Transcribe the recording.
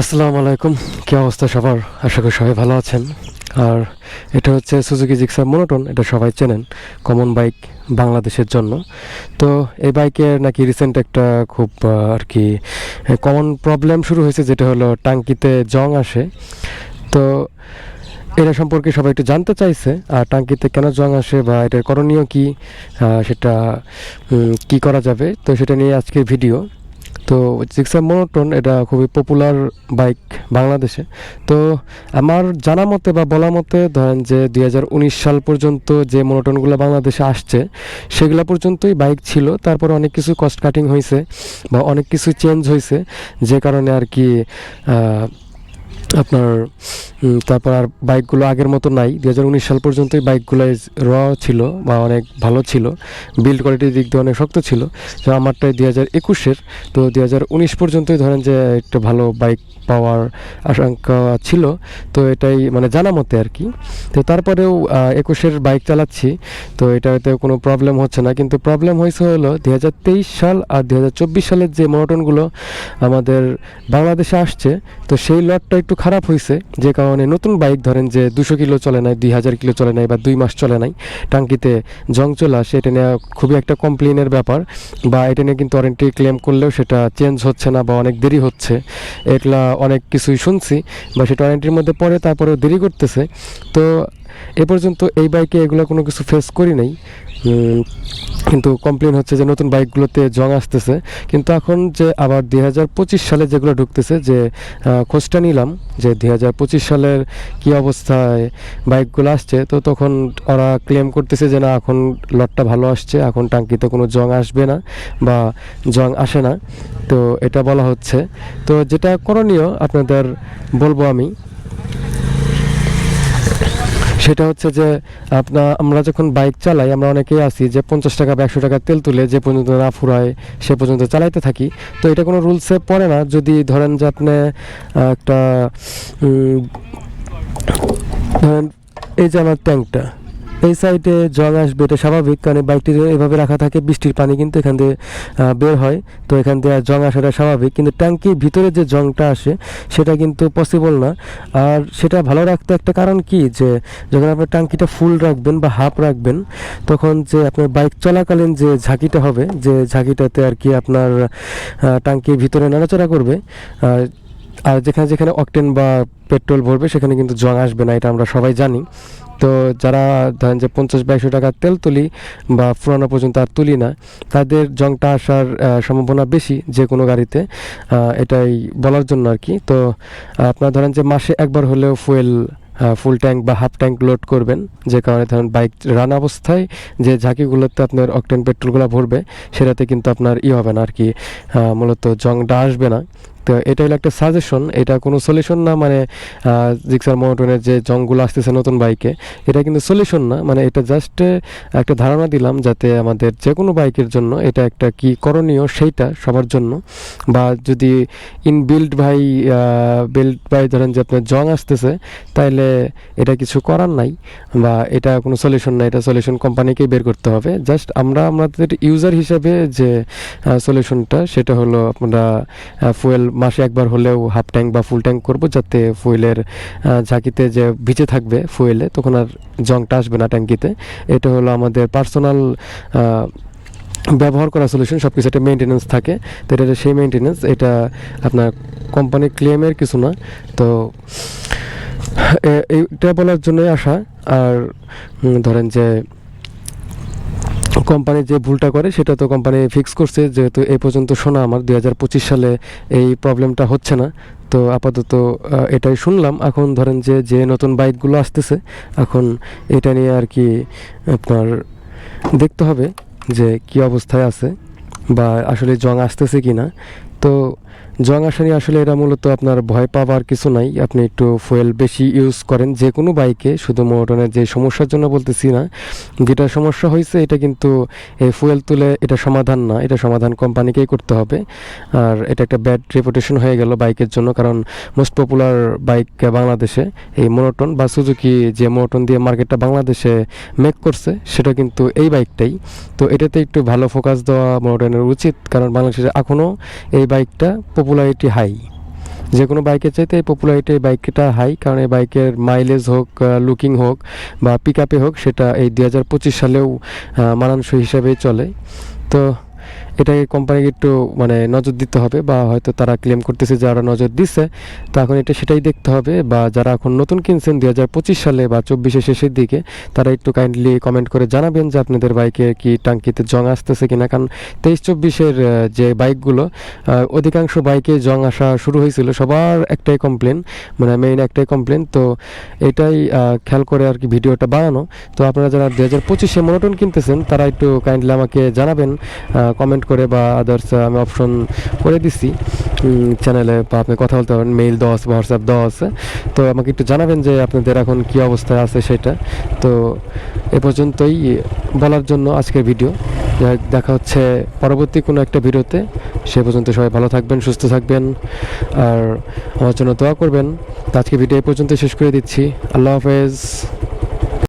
আসসালামু আলাইকুম। কী অবস্থা সবার? আশা করি সবাই ভালো আছেন। আর এটা হচ্ছে সুজুকি জিক্সার মোনোটন, এটা সবাই চেনেন। কমন বাইক বাংলাদেশের জন্য। তো এই বাইকের নাকি রিসেন্ট একটা খুব আর কি কমন প্রবলেম শুরু হয়েছে, যেটা হলো টাঙ্কিতে জং আসে। তো এটা সম্পর্কে সবাই একটু জানতে চাইছে, আর টাঙ্কিতে কেন জং আসে বা এটার করণীয় কি সেটা কি করা যাবে? তো সেটা নিয়ে আজকের ভিডিও তো জিক্সার মোনোটন এটা খুবই পপুলার বাইক বাংলাদেশে। তো আমার জানা মতে বা বলা মতে ধরেন যে দুই হাজার উনিশ সাল পর্যন্ত যে মোনোটনগুলো বাংলাদেশে আসছে, সেগুলো পর্যন্তই বাইক ছিল। তারপর অনেক কিছু কস্ট কাটিং হয়েছে বা অনেক কিছু চেঞ্জ হয়েছে যে কারণে আর কি আপনার তারপর আর বাইকগুলো আগের মতো নাই। দু হাজার উনিশ সাল পর্যন্তই বাইকগুলো র ছিল বা অনেক ভালো ছিল। বিল্ড কোয়ালিটির দিক দিয়ে অনেক শক্ত ছিল। তো আমারটাই দুই হাজার একুশের, তো দুই হাজার উনিশ পর্যন্তই ধরেন যে একটা ভালো বাইক পাওয়ার আশঙ্কা ছিল। তো এটাই মানে জানা মতে আর কি। তো তারপরেও একুশের বাইক চালাচ্ছি। তো এটাতে কোনো প্রবলেম হচ্ছে না। কিন্তু প্রবলেম হয়েছে হলো দু হাজার তেইশ সাল আর দু হাজার চব্বিশ সালের যে মোটনগুলো আমাদের বাংলাদেশে আসছে, তো সেই লটটা একটু খারাপ হয়েছে, যে কারণে নতুন বাইক ধরেন যে দুশো কিলো চলে নাই, দুই হাজার কিলো চলে নাই বা দুই মাস চলে নাই, টাঙ্কিতে জং চলে আসে, এটা নিয়ে খুবই একটা কমপ্লেনের ব্যাপার বা এটা নিয়ে কিন্তু ওয়ারেন্টি ক্লেম করলেও সেটা চেঞ্জ হচ্ছে না বা অনেক দেরি হচ্ছে। এগুলা অনেক কিছুই শুনছি বা সেটা ওয়ারেন্টির মধ্যে পড়ে, তারপরেও দেরি করতেছে। তো এ পর্যন্ত এই বাইকে এগুলো কোনো কিছু ফেস করি নাই। কিন্তু কমপ্লেন হচ্ছে যে নতুন বাইকগুলোতে জং আসতেছে। কিন্তু এখন যে আবার দুই হাজার পঁচিশ সালে যেগুলো ঢুকতেছে, যে খোঁজটা নিলাম যে দুই হাজার পঁচিশ সালের কি অবস্থায় বাইকগুলো আসছে, তো তখন ওরা ক্লেম করতেছে যে না, এখন লটটা ভালো আসছে, এখন টাঙ্কিতে কোনো জং আসবে না বা জং আসে না। তো এটা বলা হচ্ছে। তো যেটা করণীয় আপনাদের বলব আমি সেটা হচ্ছে যে আপনার আমরা যখন বাইক চালাই, আমরা অনেকেই আসি যে পঞ্চাশ টাকা বা একশো টাকা তেল তুলে যে পর্যন্ত না ফুরায়, সে পর্যন্ত চালাইতে থাকি। তো এটা কোনো রুলসে পড়ে না। যদি ধরেন যে আপনি একটা ধরেন এই যে আমার ট্যাঙ্কটা এই সাইডে জল আসবে, এটা স্বাভাবিক কারণ বাইকটি এভাবে রাখা থাকে, বৃষ্টির পানি কিন্তু এখান দিয়ে বের হয়। তো এখান দিয়ে জং আসাটা স্বাভাবিক। কিন্তু ট্যাঙ্কির ভিতরে যে জংটা আসে, সেটা কিন্তু পসিবল না। আর সেটা ভালো রাখতে একটা কারণ কি? যে যখন আপনার ট্যাঙ্কিটা ফুল রাখবেন বা হাফ রাখবেন, তখন যে আপনার বাইক চলাকালীন যে ঝাঁকিটা হবে, যে ঝাঁকিটাতে আর কি আপনার ট্যাঙ্কির ভিতরে নাড়াচাড়া করবে আর যেখানে যেখানে অকটেন বা পেট্রোল ভরবে, সেখানে কিন্তু জং আসবে না, এটা আমরা সবাই জানি। তো যারা ধরেন যে পঞ্চাশ বাইশশো টাকার তেল তুলি বা পুরানো পর্যন্ত আর তুলি না, তাদের জংটা আসার সম্ভাবনা বেশি যে কোনো গাড়িতে এটাই বলার জন্য আর কি। তো আপনার ধরেন যে মাসে একবার হলেও ফুয়েল ফুল ট্যাঙ্ক বা হাফ ট্যাঙ্ক লোড করবেন, যে কারণে ধরেন বাইক রান অবস্থায় যে ঝাঁকিগুলোতে আপনার অকটেন পেট্রোলগুলো ভরবে, সেটাতে কিন্তু আপনার ই হবে না আর কি। মূলত জংটা আসবে না। তো এটা হলো একটা সাজেশন এটা কোনো সলিউশন না মানে জিক্সার মোটনের যে জংগুলো আসতেছে নতুন বাইকে এটা কিন্তু সলিউশন না মানে এটা জাস্ট একটা ধারণা দিলাম যাতে আমাদের যে কোনো বাইকের জন্য এটা একটা কি করণীয় সেইটা সবার জন্য। বা যদি ইন বিল্ড ভাই বিল্ড ভাই ধরেন যে আপনার জং আসতেছে, তাইলে এটা কিছু করার নাই, বা এটা কোনো সলিউশন না, এটা সলিউশন কোম্পানিকেই বের করতে হবে। জাস্ট আমরা আমাদের ইউজার হিসেবে যে সলিউশনটা সেটা হলো আপনারা ফুয়েল মাসে একবার হলেও হাফ ট্যাঙ্ক বা ফুল ট্যাঙ্ক করব যাতে ফুয়েলের ঝাঁকিতে যে ভিজে থাকবে ফুয়েলে তখন আর জংটা আসবে না ট্যাঙ্কিতে। এটা হলো আমাদের পার্সোনাল ব্যবহার করা সলিউশন সব কিছু একটা মেনটেনেন্স থাকে। তো এটা সেই মেনটেনেন্স এটা আপনার কোম্পানি ক্লেমের কিছু না। তো, এ- এইটা বলার জন্যই আসা। আর ধরেন যে কোম্পানি যে ভুলটা করে, সেটা তো কোম্পানি ফিক্স করছে। যেহেতু এ পর্যন্ত শোনা আমার, দুই হাজার পঁচিশ সালে এই প্রবলেমটা হচ্ছে না। তো আপাতত এটাই শুনলাম। এখন ধরেন যে যে নতুন বাইকগুলো আসতেছে, এখন এটা নিয়ে আর কি আপনার দেখতে হবে যে কি অবস্থায় আছে বা আসলে জং আসতেছে কি না তো জং আসা নিয়ে আসলে এটা মূলত আপনার ভয় পাওয়ার কিছু নাই। আপনি একটু ফুয়েল বেশি ইউজ করেন যে কোনো বাইকে, শুধু মোটনের যে সমস্যার জন্য বলতেছি না। যেটা সমস্যা হয়েছে এটা কিন্তু এই ফুয়েল তুলে এটা সমাধান না, এটা সমাধান কোম্পানিকেই করতে হবে। আর এটা একটা ব্যাড রেপুটেশন হয়ে গেল বাইকের জন্য, কারণ মোস্ট পপুলার বাইক বাংলাদেশে এই মোনোটন বা সুজুকি যে মোনোটন দিয়ে মার্কেটটা বাংলাদেশে মেক করছে, সেটা কিন্তু এই বাইকটাই তো এটাতে একটু ভালো ফোকাস দেওয়া মোনোটনের উচিত, কারণ বাংলাদেশে এখনও এই বাইকটা পপুলারিটি হাই যে কোনো বাইকের চাইতে এই পপুলারিটি এই বাইকটা হাই কারণ এই বাইকের মাইলেজ হোক লুকিং হোক, বা পিক হোক, সেটা এই দু হাজার পঁচিশ সালেও মানানসই হিসাবেই চলে। তো এটাকে কোম্পানিকে একটু মানে নজর দিতে হবে বা হয়তো তারা ক্লেম করতেছে, যারা নজর দিচ্ছে তো এখন এটা সেটাই দেখতে হবে বা যারা এখন নতুন কিনছেন দুই হাজার পঁচিশ সালে বা চব্বিশের শেষের দিকে, তারা একটু কাইন্ডলি কমেন্ট করে জানাবেন যে আপনাদের বাইকে কি টাঙ্কিতে জং আসতেছে কিনা। কারণ তেইশ চব্বিশের যে বাইকগুলো অধিকাংশ বাইকে জং আসা শুরু হয়েছিল, সবার একটাই কমপ্লেন মানে মেইন একটাই কমপ্লেন তো এটাই খেয়াল করে আর কি ভিডিওটা বানানো। তো আপনারা যারা দু হাজার পঁচিশে মনোটন কিনতেছেন, তারা একটু কাইন্ডলি আমাকে জানাবেন কমেন্ট করে বা আদার্স আমি অপশন করে দিছি। চ্যানেলে বা আপনি কথা বলতে পারেন মেইল দেওয়া আছে বা হোয়াটসঅ্যাপ দেওয়া আছে তো আমাকে একটু জানাবেন যে আপনাদের এখন কী অবস্থায় আছে সেটা। তো এ পর্যন্তই বলার জন্য আজকের ভিডিও দেখা হচ্ছে পরবর্তী কোনো একটা ভিডিওতে। সে পর্যন্ত সবাই ভালো থাকবেন, সুস্থ থাকবেন। আর আমার জন্য দোয়া করবেন। তো আজকে ভিডিও এই পর্যন্ত শেষ করে দিচ্ছি। আল্লাহ হাফেজ।